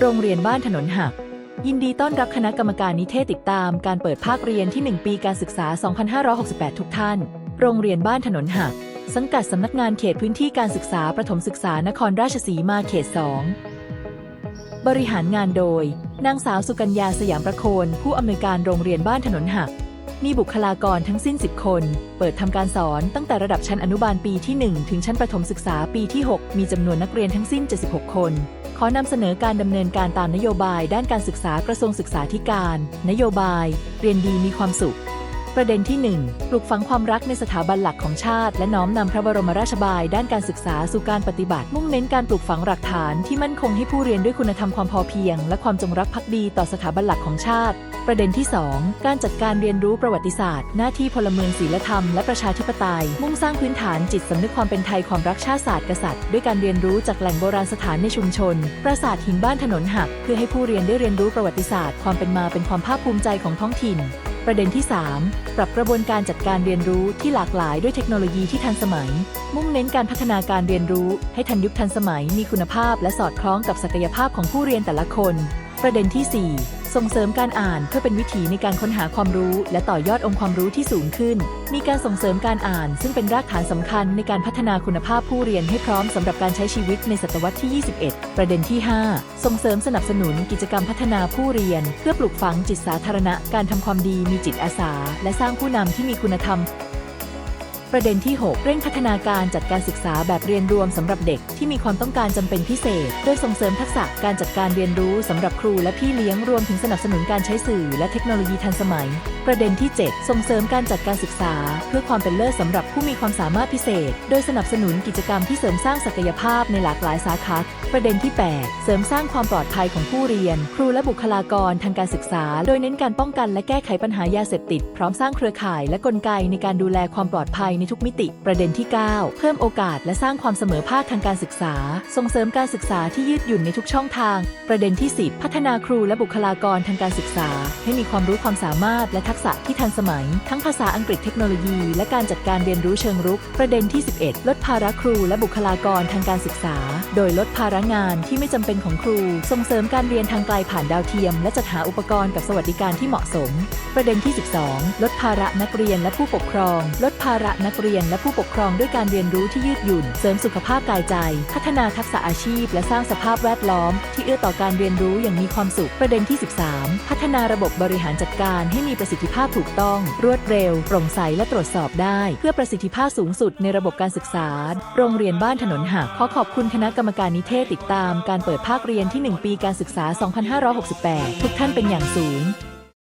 โรงเรียนบ้านถนนหัก ยินดีต้อนรับคณะกรรมการนิเทศติดตามการเปิดภาคเรียนที่ 1 ปีการศึกษา 2568 ทุกท่าน โรงเรียนบ้านถนนหัก สังกัดสำนักงานเขตพื้นที่การศึกษาประถมศึกษานครราชสีมาเขต 2 บริหารงานโดย นางสาวสุกัญญาสยามประโคน ผู้อำนวยการโรงเรียนบ้านถนนหัก มีบุคลากรทั้งสิ้น 10 คน เปิดทำการสอนตั้งแต่ระดับชั้นอนุบาลปีที่ 1 ถึงชั้นประถมศึกษาปีที่ 6 มีจำนวนนักเรียนทั้งสิ้น 76 คน ขอนำเสนอการดำเนินการตามนโยบายด้านการศึกษากระทรวงศึกษาธิการ นโยบาย เรียนดีมีความสุข ประเด็นที่ 1 ปลูกฝังความรักในสถาบันหลักของชาติ และน้อมนำพระบรมราชบายด้านการศึกษาสู่การปฏิบัติ มุ่งเน้นการปลูกฝังหลักฐานที่มั่นคงให้ผู้เรียนด้วยคุณธรรมความพอเพียง และความจงรักภักดีต่อสถาบันหลักของชาติ ประเด็นที่ 2 การจัดการเรียนรู้ประวัติศาสตร์ หน้าที่พลเมืองศีลธรรมและประชาธิปไตย มุ่งสร้างพื้นฐานจิตสำนึกความเป็นไทยความรักชาติศาสตร์กษัตริย์ด้วยการเรียนรู้จากแหล่งโบราณสถานในชุมชน ปราสาทหินบ้านถนนหัก เพื่อให้ผู้เรียนได้เรียนรู้ประวัติศาสตร์ ความเป็นมาเป็นความภาคภูมิใจของท้องถิ่น ประเด็นที่ 3 ปรับกระบวนการจัดการเรียนรู้ที่หลากหลายด้วยเทคโนโลยีที่ทันสมัย มุ่งเน้นการพัฒนาการเรียนรู้ให้ทันยุคทันสมัย มีคุณภาพและสอดคล้องกับศักยภาพของผู้เรียนแต่ละคน ประเด็นที่ 4 ส่งเสริมการอ่านเพื่อเป็นวิถีในการค้นหาความรู้ และต่อยอดองค์ความรู้ที่สูงขึ้น มีการส่งเสริมการอ่าน ซึ่งเป็นรากฐานสำคัญในการพัฒนาคุณภาพผู้เรียนให้พร้อมสำหรับการใช้ชีวิตในศตวรรษที่ 21 ประเด็นที่ 5 ส่งเสริมสนับสนุนกิจกรรมพัฒนาผู้เรียน เพื่อปลูกฝังจิตสาธารณะ การทำความดีมีจิตอาสา และสร้างผู้นำที่มีคุณธรรม ประเด็นที่ 6 เร่งพัฒนาการจัดการศึกษาแบบเรียนรวมสำหรับเด็กที่มีความต้องการจำเป็นพิเศษ โดยส่งเสริมทักษะการจัดการเรียนรู้สำหรับครูและพี่เลี้ยงรวมถึงสนับสนุนการใช้สื่อและเทคโนโลยีทันสมัย ประเด็นที่ 7 ส่งเสริมการจัดการศึกษา เพื่อความเป็นเลิศสำหรับผู้มีความสามารถพิเศษ โดยสนับสนุนกิจกรรมที่เสริมสร้างศักยภาพในหลากหลายสาขา ประเด็นที่ 8 เสริมสร้างความปลอดภัยของผู้เรียน ครูและบุคลากรทางการศึกษา โดยเน้นการป้องกันและแก้ไขปัญหายาเสพติด พร้อมสร้างเครือข่ายและกลไกในการดูแลความปลอดภัยในทุกมิติ ประเด็นที่ 9 เพิ่มโอกาสและสร้างความเสมอภาคทางการศึกษา ส่งเสริมการศึกษาที่ยืดหยุ่นในทุกช่องทาง ประเด็นที่ 10 พัฒนาครูและบุคลากรทางการศึกษา ให้มีความรู้ความสามารถและทัักษะที่ทันสมัย ทั้งภาษาอังกฤษเทคโนโลยี และการจัดการเรียนรู้เชิงรุก ประเด็นที่ 11 ลดภาระครูและบุคลากรทางการศึกษา โดยลดภาระงานที่ไม่จำเป็นของครู ส่งเสริมการเรียนทางไกลผ่านดาวเทียม และจัดหาอุปกรณ์กับสวัสดิการที่เหมาะสม ประเด็นที่ 12 ลดภาระนักเรียนและผู้ปกครอง ลดภาระนักเรียนและผู้ปกครองด้วยการเรียนรู้ที่ยืดหยุ่น เสริมสุขภาพกายใจ พัฒนาทักษะอาชีพ และสร้างสภาพแวดล้อม ที่เอื้อต่อการเรียนรู้อย่างมีความสุข ประเด็นที่ 13 พัฒนาระบบบริหารจัดการให้มีประสิทธธิภาพถูกต้อง รวดเร็ว โปร่งใสและตรวจสอบได้ เพื่อประสิทธิภาพสูงสุดในระบบการศึกษา โรงเรียนบ้านถนนหักขอขอบคุณคณะกรรมการนิเทศติดตาม การเปิดภาคเรียนที่ 1 ปีการศึกษา 2568 ทุกท่านเป็นอย่างสูง